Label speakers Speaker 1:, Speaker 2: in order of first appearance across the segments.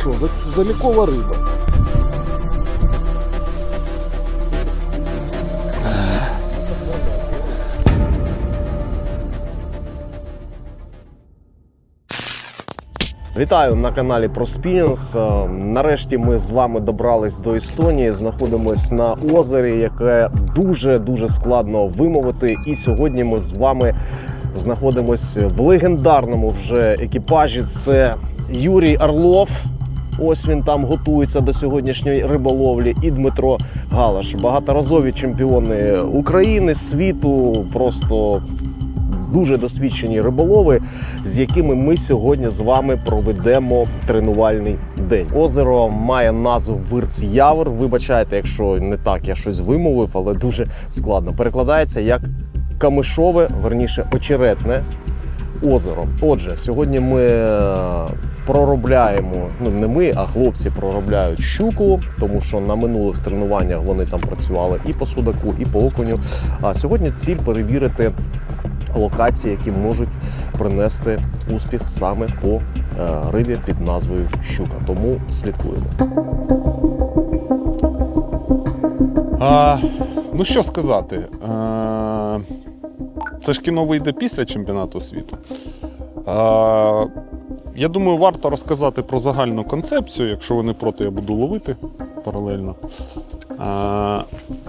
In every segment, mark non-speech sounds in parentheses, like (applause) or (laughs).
Speaker 1: Що, за- залікова риба.
Speaker 2: Вітаю на каналі про спінінг. Е, Нарешті ми з вами добрались до Естонії. Знаходимось на озері, яке дуже дуже складно вимовити. І сьогодні ми з вами знаходимось в легендарному вже екіпажі. Це Юрій Орлов. Ось він там готується до сьогоднішньої риболовлі. І Дмитро Галаш, багаторазові чемпіони України, світу. Просто дуже досвідчені риболови, з якими ми сьогодні з вами проведемо тренувальний день. Озеро має назву Вирц-Явр. Вибачайте, якщо не так я щось вимовив, але дуже складно. Перекладається як камишове, верніше очеретне озеро. Отже, сьогодні ми е, проробляємо. Ну не ми, а хлопці проробляють щуку, тому що на минулих тренуваннях вони там працювали і по судаку, і по окуню. А сьогодні ціль перевірити локації, які можуть принести успіх саме по е, рибі під назвою щука. Тому слідкуємо.
Speaker 1: А, ну що сказати? А, це ж кіно вийде після чемпіонату світу. А, я думаю, варто розказати про загальну концепцію. Якщо ви не проти, я буду ловити паралельно. А,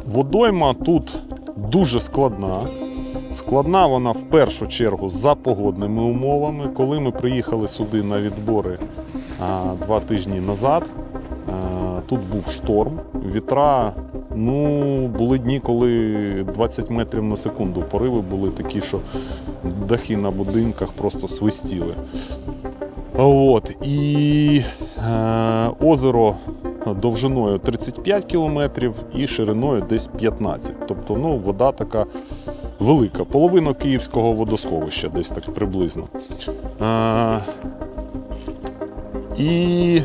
Speaker 1: водойма тут дуже складна. Складна вона в першу чергу за погодними умовами. Коли ми приїхали сюди на відбори а, два тижні назад, а, тут був шторм, вітра. Ну, були дні, коли 20 метрів на секунду пориви були такі, що дахи на будинках просто свистіли. От, і е, озеро довжиною 35 кілометрів і шириною десь 15. Тобто ну, вода така велика, половина київського водосховища, десь так приблизно. Е, і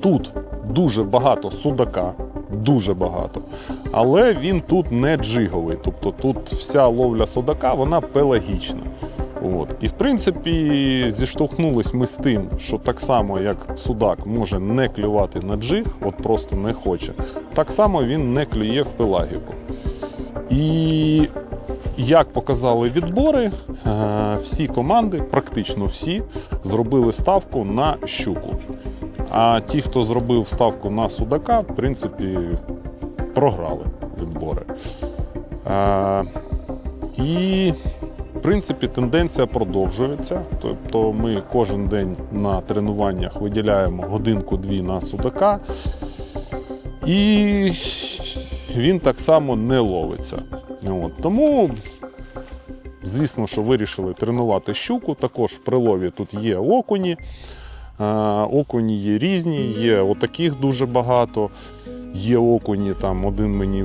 Speaker 1: тут дуже багато судака, дуже багато. Але він тут не джиговий. Тобто тут вся ловля судака вона пелагічна. От. І в принципі зіштовхнулись ми з тим, що так само, як судак може не клювати на джиг, от просто не хоче, так само він не клює в пелагіку. І як показали відбори, е, всі команди, практично всі, зробили ставку на щуку. А ті, хто зробив ставку на судака, в принципі, програли відбори. Е, І, в принципі, тенденція продовжується. Тобто ми кожен день на тренуваннях виділяємо годинку-дві на судака. І він так само не ловиться. От. Тому, звісно, що вирішили тренувати щуку. Також в прилові тут є окуні. Е, Окуні є різні, є отаких дуже багато. Є окуні, там один мені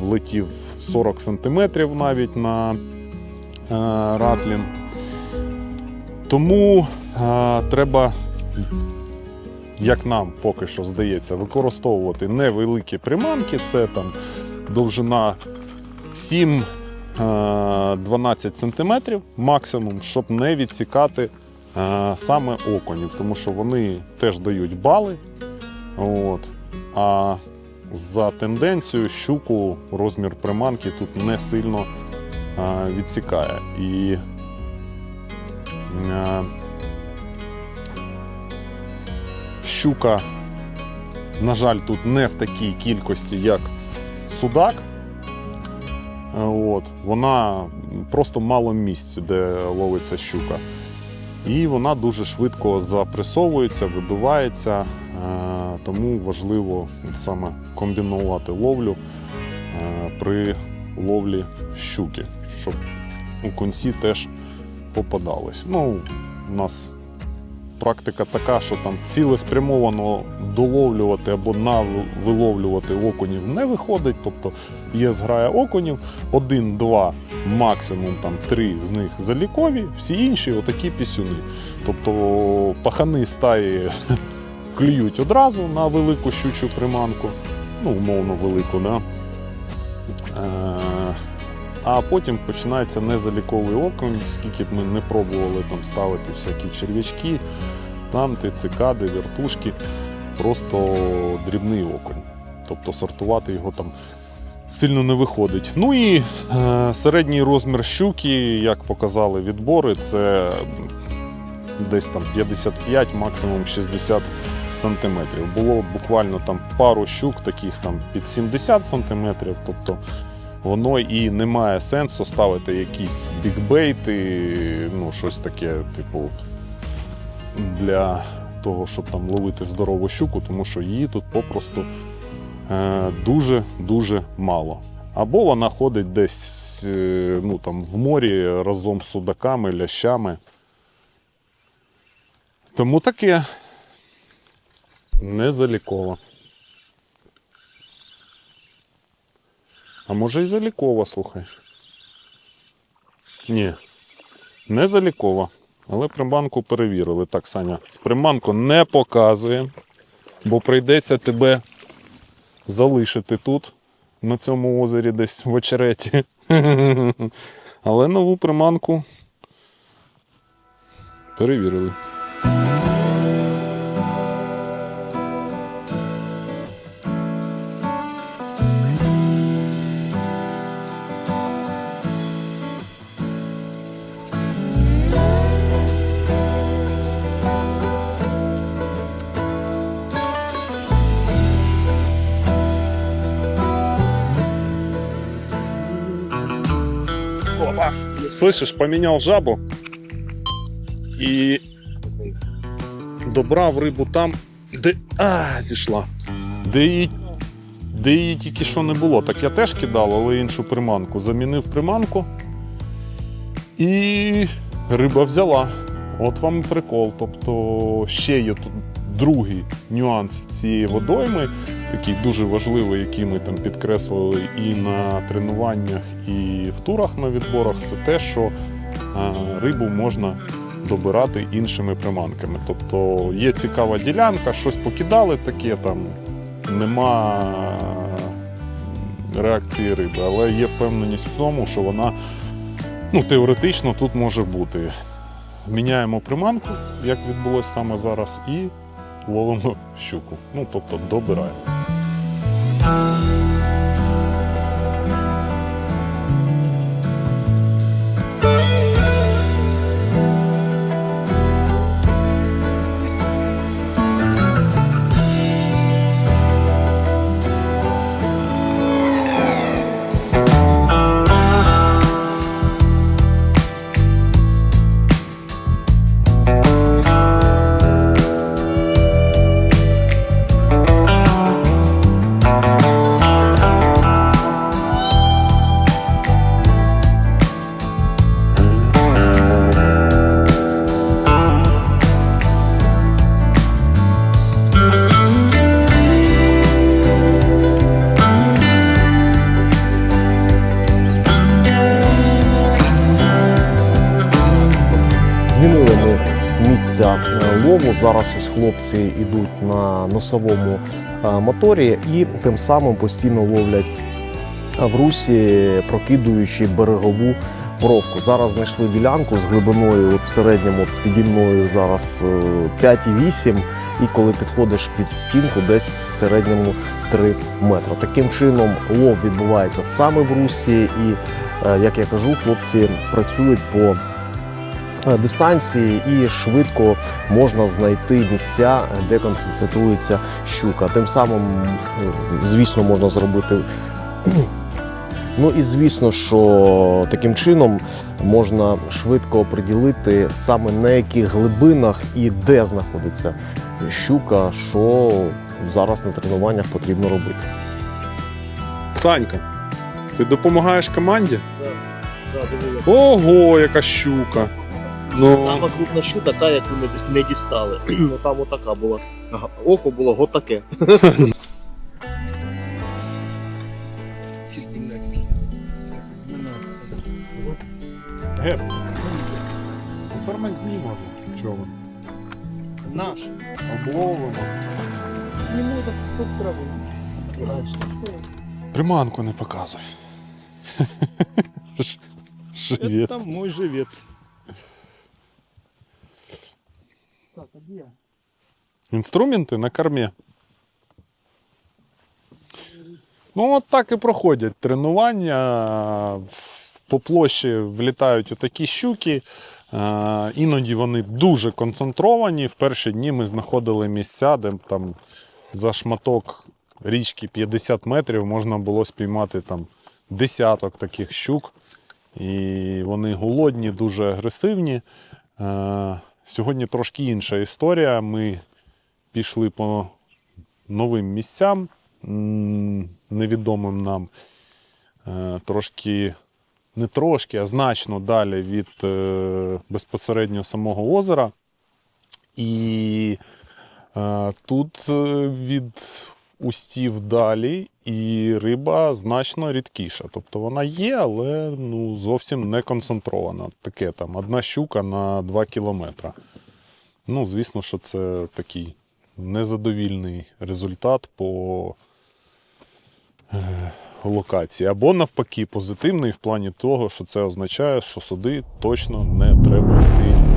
Speaker 1: влетів 40 сантиметрів навіть на е, ратлін. Тому е, треба, як нам поки що здається, використовувати невеликі приманки. Це там довжина 7-12 сантиметрів максимум, щоб не відсікати саме окунів, тому що вони теж дають бали. От. А за тенденцією щуку розмір приманки тут не сильно е, відсікає. І е, щука, на жаль, тут не в такій кількості, як судак. Е, От. Вона просто мало місць, де ловиться щука. І вона дуже швидко запресовується, вибивається, е, тому важливо саме комбінувати ловлю е, при ловлі щуки, щоб у кінці теж попадались. Ну, у нас практика така, що там цілеспрямовано доловлювати або навиловлювати окунів не виходить. Тобто є зграя окунів, один-два, максимум там три з них залікові, всі інші отакі пісюни. Тобто пахани стаї (laughs) клюють одразу на велику щучу приманку, ну, умовно велику, да? А потім починається незаліковий окунь, скільки б ми не пробували там ставити всякі черв'ячки, танти, цикади, вертушки, просто дрібний окунь. Тобто сортувати його там сильно не виходить. Ну і е, середній розмір щуки, як показали відбори, це десь там 55, максимум 60 сантиметрів. Було буквально там пару щук, таких там під 70 сантиметрів. Тобто воно і не має сенсу ставити якісь бікбейти, ну щось таке, типу, для того, щоб там ловити здорову щуку, тому що її тут попросту дуже-дуже мало. Або вона ходить десь е, ну, там, в морі разом з судаками, лящами. Тому таке не заліково. А може і залікова, слухай. Ні, не залікова. Але приманку перевірили. Так, Саня, приманку не показує, бо прийдеться тебе залишити тут, на цьому озері, десь в очереті. (laughs) Але нову приманку перевірили. Слышишь, поменял жабу і добрав рибу там, де. А, зійшла. Де її, де її тільки що не було. Так я теж кидав, але іншу приманку. Замінив приманку. І риба взяла. От вам і прикол. Тобто ще є тут другий нюанс цієї водойми, такий дуже важливий, який ми там підкреслили і на тренуваннях, і в турах на відборах, це те, що е, рибу можна добирати іншими приманками. Тобто є цікава ділянка, щось покидали таке, там нема реакції риби, але є впевненість в тому, що вона ну, теоретично тут може бути. Міняємо приманку, як відбулося саме зараз, і ловимо щуку. Ну, тобто добираємо.
Speaker 2: Зараз ось хлопці йдуть на носовому е, моторі і тим самим постійно ловлять в русі, прокидуючи берегову бровку. Зараз знайшли ділянку з глибиною от в середньому піді мною зараз е, 5,8 і коли підходиш під стінку, десь в середньому 3 метри. Таким чином лов відбувається саме в русі, і е, як я кажу, хлопці працюють по е, дистанції і швидко можна знайти місця, де концентрується щука. Тим самим, е, звісно, можна зробити. (clears throat) Ну і звісно, що таким чином можна швидко оприділити саме на яких глибинах і де знаходиться щука, що зараз на тренуваннях потрібно робити.
Speaker 1: Санька, ти допомагаєш команді? Ого, яка щука! Ну,
Speaker 3: Сама крупна щука, та, яку не, не дістали. (clears throat) ну там отака була. Ага, Око було отаке.
Speaker 1: Геп. Тормозні може. Чого?
Speaker 4: Наш.
Speaker 1: Обловимо.
Speaker 4: Зніму так кусок трави.
Speaker 1: Приманку не показуй. Живець.
Speaker 4: Это мой живец.
Speaker 1: Інструменти на кормі. Ну, от так і проходять тренування. По площі влітають отакі щуки. Е, Іноді вони дуже концентровані. В перші дні ми знаходили місця, де там за шматок річки 50 метрів можна було спіймати там десяток таких щук. І вони голодні, дуже агресивні. Сьогодні трошки інша історія. Ми пішли по новим місцям, невідомим нам. Е, Трошки, не трошки, а значно далі від е, безпосередньо самого озера. І е, тут від устів далі, і риба значно рідкіша. Тобто вона є, але ну, зовсім не концентрована. Таке там одна щука на 2 кілометри. Ну, звісно, що це такий незадовільний результат по е, локації. Або навпаки, позитивний в плані того, що це означає, що сюди точно не треба йти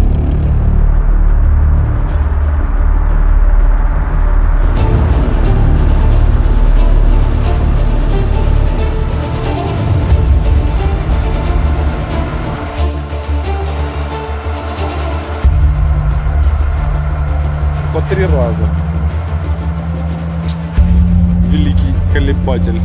Speaker 1: три раза. Великий колебатель.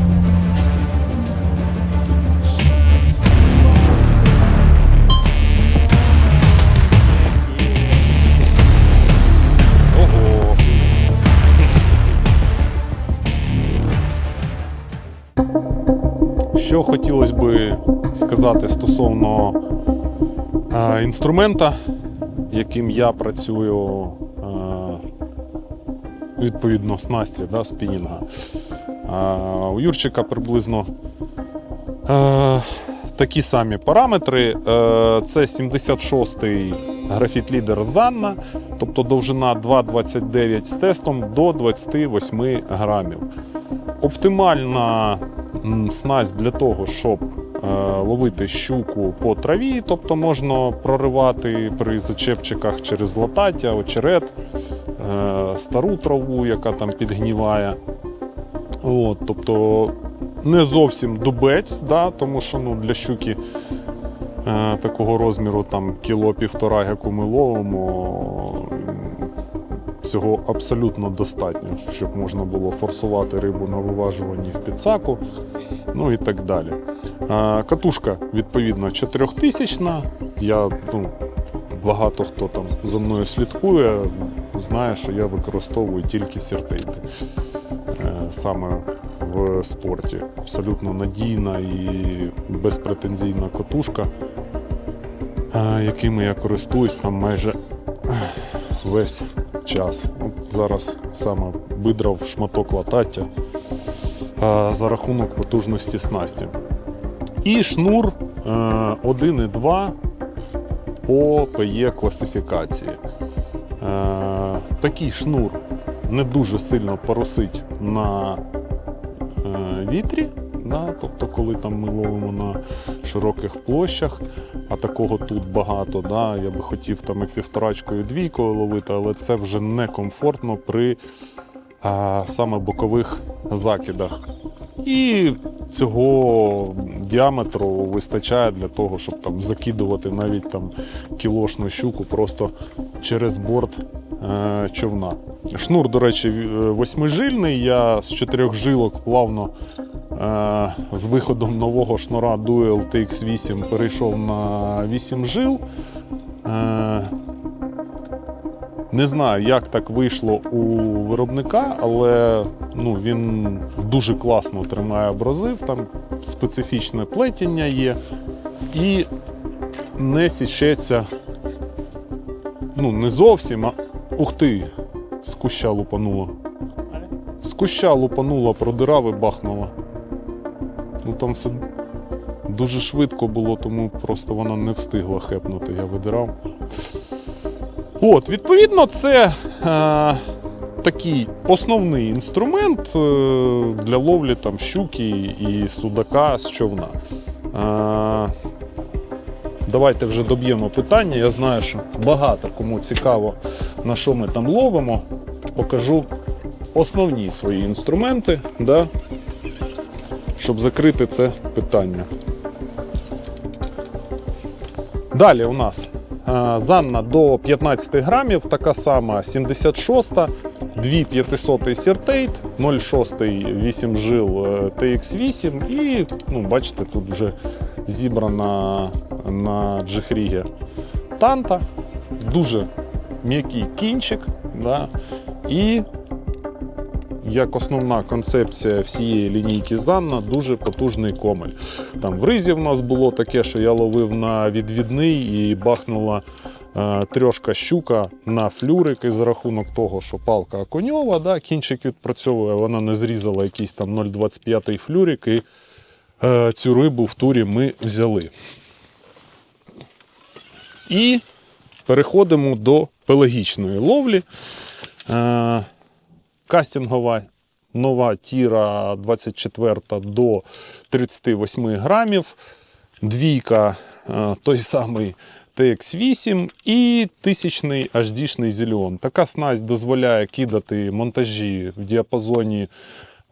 Speaker 1: Що хотілося би сказати стосовно е, інструмента, яким я працюю, відповідно, снасті да, спінінга. Е, у Юрчика приблизно е, такі самі параметри. Е, це 76-й графіт лідер Занна, тобто довжина 2,29 з тестом до 28 грамів. Оптимальна снасть для того, щоб е, ловити щуку по траві, тобто можна проривати при зачепчиках через латаття, очерет, стару траву, яка там підгніває. От, тобто не зовсім дубець, да, тому що ну, для щуки е, такого розміру там кіло півтора, яку ми ловимо, цього абсолютно достатньо, щоб можна було форсувати рибу на виважуванні в підсаку, ну і так далі. Е, Катушка, відповідно, 4000 Я ну, багато хто там за мною слідкує, знає, що я використовую тільки сіртейти е, саме в спорті. Абсолютно надійна і безпретензійна катушка, е, якими я користуюсь там майже весь час. От зараз саме видрав шматок латаття е, за рахунок потужності снасті. І шнур е, 1,2 по ПЕ класифікації. Такий шнур не дуже сильно поросить на е, вітрі. Да? Тобто, коли там ми ловимо на широких площах, а такого тут багато. Да? Я би хотів там і півторачкою двійкою ловити, але це вже некомфортно при а, саме бокових закидах. І цього діаметру вистачає для того, щоб там закидувати навіть там кілошну щуку просто через борт човна. Шнур, до речі, е, восьмижильний. Я з чотирьох жилок плавно е, з виходом нового шнура Duel TX8 перейшов на 8 жил. Е, не знаю, як так вийшло у виробника, але ну, він дуже класно тримає абразив, там специфічне плетіння є і не січеться. Ну, не зовсім, а ух ти, з куща лупануло. З куща лупанула, продирав і бахнула. Ну там все дуже швидко було, тому просто вона не встигла хепнути, я видирав. От, відповідно, це е, такий основний інструмент е, для ловлі там, щуки і судака з човна. Е, давайте вже доб'ємо питання. Я знаю, що багато кому цікаво, на що ми там ловимо. Покажу основні свої інструменти, да, щоб закрити це питання. Далі у нас е, Занна до 15 грамів, така сама 76, 2500 сіртейт, 0,6 8 жил е, TX8 і, ну, бачите, тут вже зібрана на джихрігі танта, дуже м'який кінчик. Да, і як основна концепція всієї лінійки Занна, дуже потужний комель. Там в ризі в нас було таке, що я ловив на відвідний і бахнула е, трьошка щука на флюрик із рахунок того, що палка коньова, да, кінчик відпрацьовує, вона не зрізала якийсь там 0,25 флюрик, і е, цю рибу в турі ми взяли. І переходимо до пелагічної ловлі. Е, кастингова нова тіра 24 до 38 грамів, двійка е, той самий TX8 і тисячний HD-шний зеліон. Така снасть дозволяє кидати монтажі в діапазоні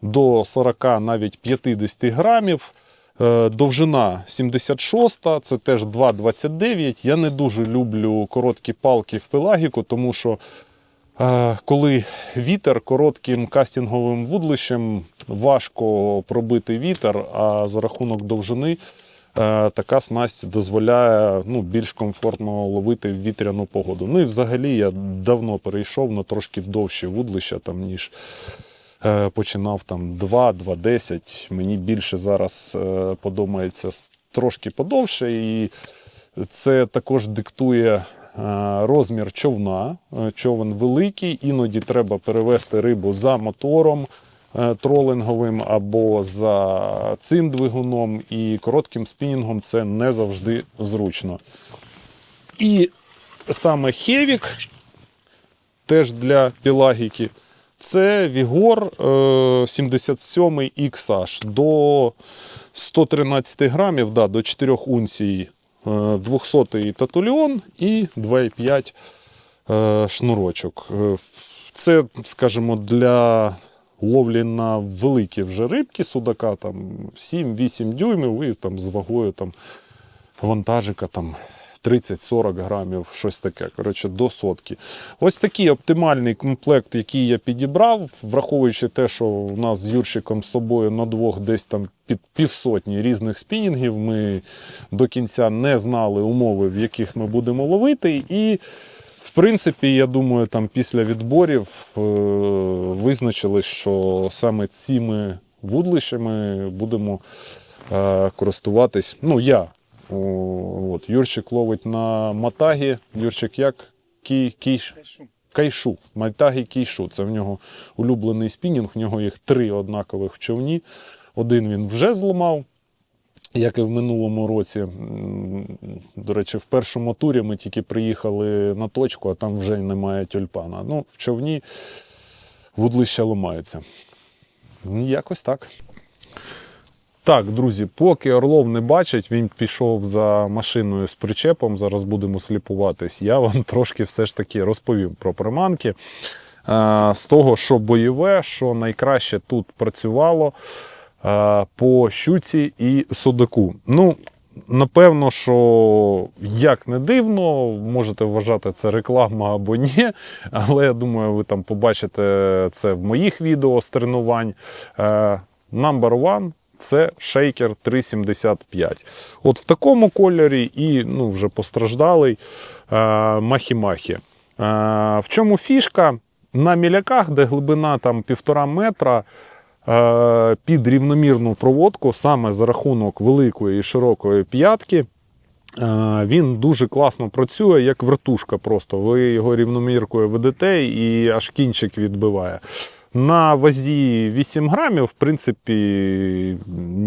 Speaker 1: до 40, навіть 50 грамів. Е, Довжина 76, це теж 2,29. Я не дуже люблю короткі палки в пелагіку, тому що Е, Коли вітер коротким кастинговим вудлищем важко пробити вітер, а за рахунок довжини е, така снасть дозволяє ну, більш комфортно ловити вітряну погоду. Ну і взагалі я давно перейшов на трошки довші вудлища, там, ніж починав там 2, 2,10. Мені більше зараз е, подобається трошки подовше, і це також диктує е, розмір човна. Е, Човен великий, іноді треба перевести рибу за мотором е, тролинговим або за цим двигуном, і коротким спінінгом це не завжди зручно. І саме Хевік теж для пілагіки. Це Вігор е, 77 XH до 113 грамів, да, до 4 унцій е, 200 татульон і 2,5 е, шнурочок. Е, Це, скажімо, для ловлі на великі вже рибки судака, там 7-8 дюймів і там з вагою там, вантажика там 30-40 грамів, щось таке. Коротше, до сотки. Ось такий оптимальний комплект, який я підібрав, враховуючи те, що у нас з Юрчиком з собою на двох десь там під півсотні різних спінінгів. Ми до кінця не знали умови, в яких ми будемо ловити. І в принципі, я думаю, там після відборів е, визначили, що саме цими вудлищами будемо е, користуватись. Ну, я. От, Юрчик ловить на Матагі. Юрчик як? Кі, кіш, кайшу. Матагі кійшу. Це в нього улюблений спінінг. В нього їх три однакових в човні. Один він вже зламав, як і в минулому році. До речі, в першому турі ми тільки приїхали на точку, а там вже немає тюльпана. Ну, в човні вудлища ламаються. Якось так. Так, друзі, поки Орлов не бачить, він пішов за машиною з причепом. Зараз будемо сліпуватись. Я вам (laughs) трошки все ж таки розповім про приманки. Е, З того, що бойове, що найкраще тут працювало е, по щуці і судаку. Ну, напевно, що як не дивно, можете вважати це реклама або ні. (laughs) Але я думаю, ви там побачите це в моїх відео з тренувань. Е, Number one це шейкер 375. От в такому кольорі і ну, вже постраждалий е, махі-махі. Е, в чому фішка? На міляках, де глибина там півтора метра, е, під рівномірну проводку, саме за рахунок великої і широкої п'ятки, він дуже класно працює, як вертушка просто. Ви його рівноміркою ведете і аж кінчик відбиває. На вазі 8 грамів, в принципі,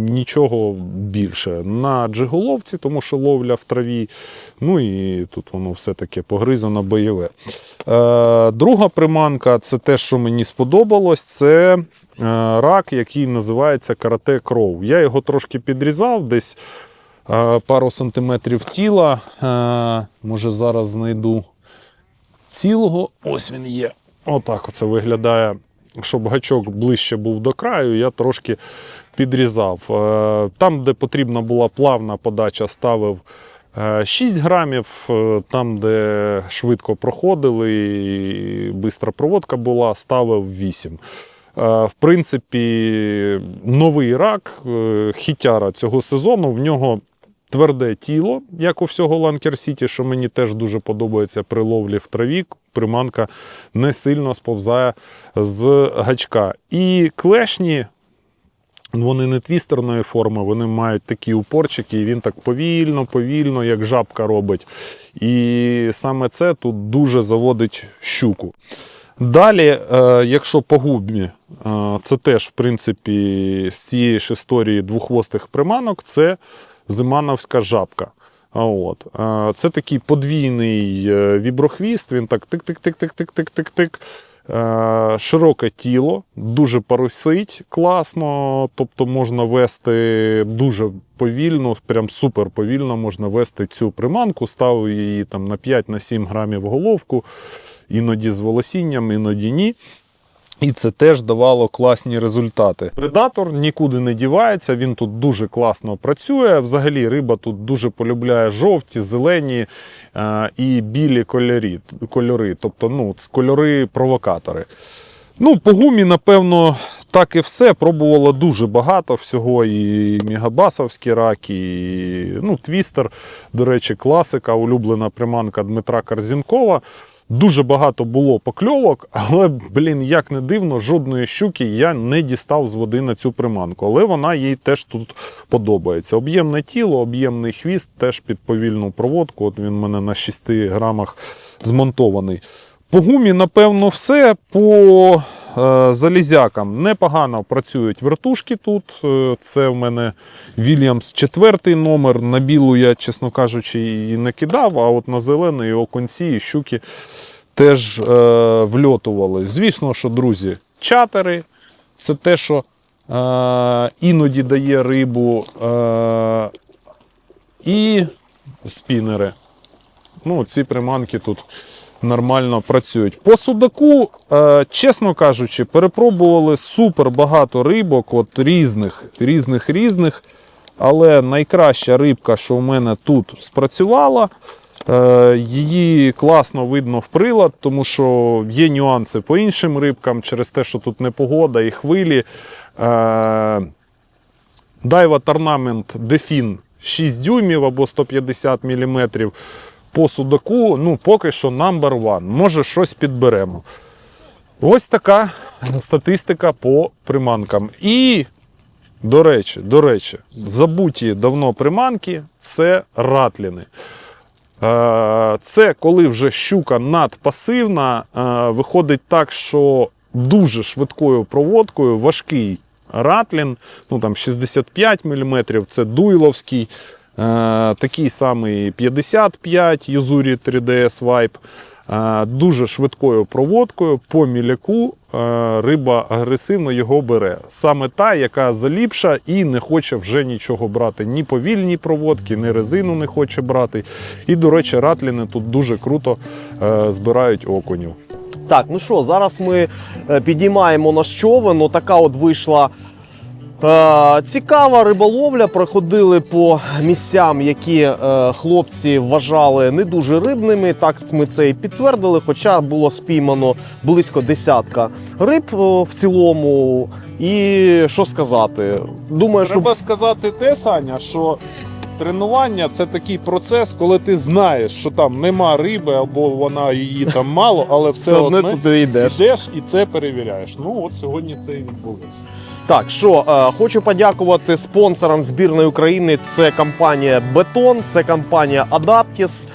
Speaker 1: нічого більше. На джиголовці, тому що ловля в траві. Ну і тут воно все таке погризано бойове. Е, друга приманка це те, що мені сподобалось, це е, рак, який називається карате кров. Я його трошки підрізав десь. е, пару сантиметрів тіла. Може зараз знайду цілого. Ось він є. Отак оце виглядає. Щоб гачок ближче був до краю, я трошки підрізав. Е, Там, де потрібна була плавна подача, ставив е, 6 грамів. Е, Там, де швидко проходили і бистра проводка була, ставив 8. Е, В принципі, новий рак, е, хітяра цього сезону, в нього тверде тіло, як у всього Ланкер Сіті, що мені теж дуже подобається при ловлі в траві. Приманка не сильно сповзає з гачка. І клешні, вони не твістерної форми, вони мають такі упорчики, і він так повільно, повільно, як жабка робить. І саме це тут дуже заводить щуку. Далі, е, якщо по губі, е, це теж, в принципі, з цієї ж історії двохвостих приманок, це зимановська жабка. От. Е, Це такий подвійний е, віброхвіст, він так тик-тик-тик-тик-тик-тик-тик. Е, Широке тіло, дуже парусить класно, тобто можна вести дуже повільно, прям супер повільно можна вести цю приманку, ставив її там на 5-7 грамів головку, іноді з волосінням, іноді ні. І це теж давало класні результати. Предатор нікуди не дівається, він тут дуже класно працює. Взагалі риба тут дуже полюбляє жовті, зелені е, і білі кольори, кольори тобто ну, кольори-провокатори. Ну, по гумі, напевно, так і все. Пробувало дуже багато всього. І мегабасовські раки, і ну, твістер, до речі, класика, улюблена приманка Дмитра Карзінкова. Дуже багато було покльовок, але, блін, як не дивно, жодної щуки я не дістав з води на цю приманку. Але вона їй теж тут подобається. Об'ємне тіло, об'ємний хвіст, теж під повільну проводку. От він у мене на 6 грамах змонтований. По гумі, напевно, все. По залізякам непогано працюють вертушки тут. Е, Це в мене Вільямс четвертий номер. На білу я, чесно кажучи, і не кидав, а от на зелений оконці і щуки теж е, вльотували. Звісно, що, друзі, чатери це те, що е, іноді дає рибу. Е, і спінери. Ну, ці приманки тут нормально працюють. По судаку, е, чесно кажучи, перепробували супер багато рибок, от різних, різних, різних. Але найкраща рибка, що в мене тут спрацювала, е, її класно видно в прилад, тому що є нюанси по іншим рибкам через те, що тут непогода і хвилі. Е, Дайва Торнамент Дефін 6 дюймів або 150 мм. По судаку, ну, поки що number one. Може, щось підберемо. Ось така статистика по приманкам. І, до речі, до речі, забуті давно приманки це ратліни. Е, Це коли вже щука надпасивна, е, виходить так, що дуже швидкою проводкою важкий ратлін, ну там 65 мм, це дуйловський, такий самий 55 Юзурі 3DS Vibe. Е, Дуже швидкою проводкою по міляку е, риба агресивно його бере. Саме та, яка заліпша і не хоче вже нічого брати. Ні повільні проводки, ні резину не хоче брати. І, до речі, ратліни тут дуже круто е, збирають окунів.
Speaker 2: Так, ну що, зараз ми е, підіймаємо наш човен. Ну, така от вийшла е, цікава риболовля. Проходили по місцям, які е, хлопці вважали не дуже рибними. Так ми це і підтвердили. Хоча було спіймано близько десятка риб е, в цілому. І що сказати? Думаю, що
Speaker 1: Треба сказати те, Саня, що тренування це такий процес, коли ти знаєш, що там нема риби або вона її там мало, але (laughs) все,
Speaker 2: все одне
Speaker 1: одно
Speaker 2: туди йдеш.
Speaker 1: йдеш і це перевіряєш. Ну от сьогодні це і відбулося.
Speaker 2: Так, що е, хочу подякувати спонсорам збірної України. Це компанія Бетон, це компанія Adaptis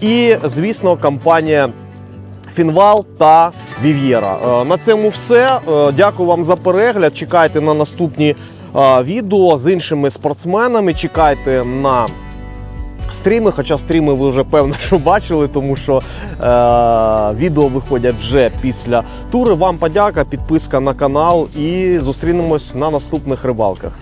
Speaker 2: і, звісно, компанія Фінвал та Вів'єра. Е, на цьому все. Е, дякую вам за перегляд. Чекайте на наступні е, відео з іншими спортсменами. Чекайте на. Стріми, хоча стріми ви вже певно, (laughs) що бачили, тому що е, відео виходять вже після тури. Вам подяка, підписка на канал і зустрінемось на наступних рибалках.